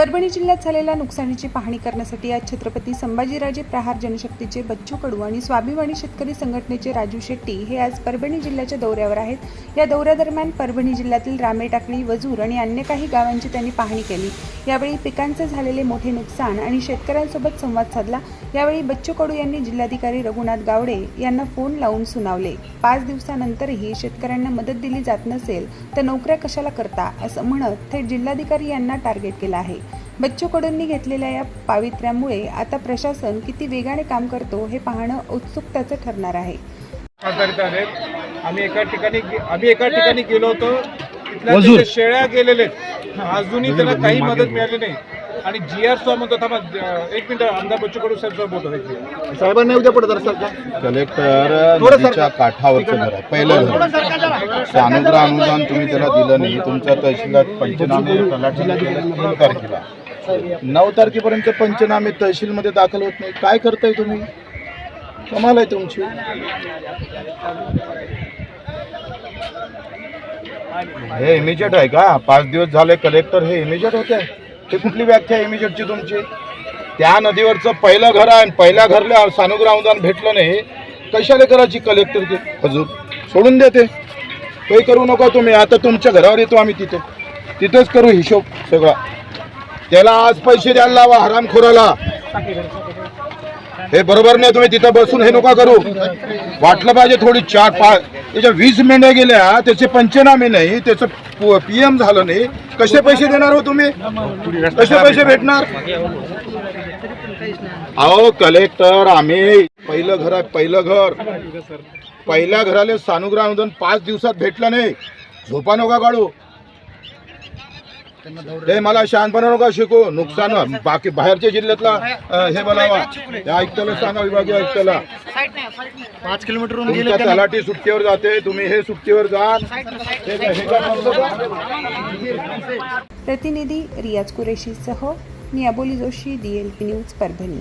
परभणी जिल्ह्यात झालेल्या नुकसानीची पाहणी करण्यासाठी आज छत्रपती संभाजीराजे प्रहार जनशक्तीचे बच्चू कडू आणि स्वाभिमानी शेतकरी संघटनेचे राजू शेट्टी हे आज परभणी जिल्ह्याच्या दौऱ्यावर आहेत. या दौऱ्यादरम्यान परभणी जिल्ह्यातील रामेटाकळी वजूर आणि अन्य काही गावांची त्यांनी पाहणी केली. यावेळी पिकांचे झालेले मोठे नुकसान आणि शेतकऱ्यांसोबत संवाद साधला. यावेळी बच्चू कडू यांनी जिल्हाधिकारी रघुनाथ गावडे यांना फोन लावून सुनावले. पाच दिवसानंतरही शेतकऱ्यांना मदत दिली जात नसेल तर नोकऱ्या कशाला करता असं म्हणत थेट जिल्हाधिकारी यांना टार्गेट केलं आहे. बच्चू कडूंनी घेतलेल्या या पावित्र्यामुळे आता प्रशासन किती वेगाने काम करतो हे पाहणं उत्सुकतेचं ठरणार आहे. आहेत आम्ही एका ठिकाणी आम्ही एका ठिकाणी गेलो होतो. तिथल्या शेळ्या गेलेले आहेत. अजूनही त्याला काही मदत मिळाली नाही. आणि जी आर सो म्हणतो थांबा एक मिनिट आमदार बच्चू कडू साहेब सोबत बोलतो. साहेबांना उद्या पडत सरकार. कलेक्टर नदीच्या काठावरचं घर आहे. पहिलं घर सानुग्र अनुदान तुम्ही त्याला दिलं नाही. तुमच्या तहसीलात पंचनामे तलाठीला तारखेला. नऊ तारखेपर्यंत पंचनामे तहसीलमध्ये दाखल होत नाही. काय करताय तुम्ही? कमाल आहे तुमची. हे इमिजिएट आहे का? पाच दिवस झाले कलेक्टर हे इमिजिएट होते. ते कुठली व्याख्या आहे इमिजिएटची तुमची? त्या नदीवरचं पहिलं घर आहे आणि पहिल्या घरला सानुग्रह अनुदान भेटलं नाही. कशाला करायची कलेक्टर अजून सोडून देते काही करू नका तुम्ही. आता तुमच्या घरावर येतो आम्ही तिथे. तिथेच करू हिशोब सगळा. त्याला आज पैसे द्यायला लावा हरामखोराला. हे बरोबर नाही तुम्ही तिथं बसून हे नका करू. वाटलं पाहिजे थोडी चार पाच त्याच्या वीस मेंढ्या गेल्या त्याचे पंचनामे नाही त्याचं पीएम झालं नाही. कसे पैसे देणार हो तुम्ही? कसे पैसे भेटणार? अहो कलेक्टर आम्ही पहिलं घर आहे पहिलं घर. पहिल्या घराले सानुग्रह अनुदान पाच दिवसात भेटलं नाही. झोपा नका काढू. हे मला शहाणपणा नका शिकू नुकसान बाकी बाहेरच्या जिल्ह्यातला अं, हे बनावा. त्या आयुक्ताला सांगा विभागीय आयुक्ताला. पाच किलोमीटर तुमच्या तलाठी सुट्टीवर जाते तुम्ही हे सुट्टीवर जा. हे काय- हे काय म्हणतो का? प्रतिनिधी रियाज कुरेशीसह मी Aboli Joshi D L P news Parbhani.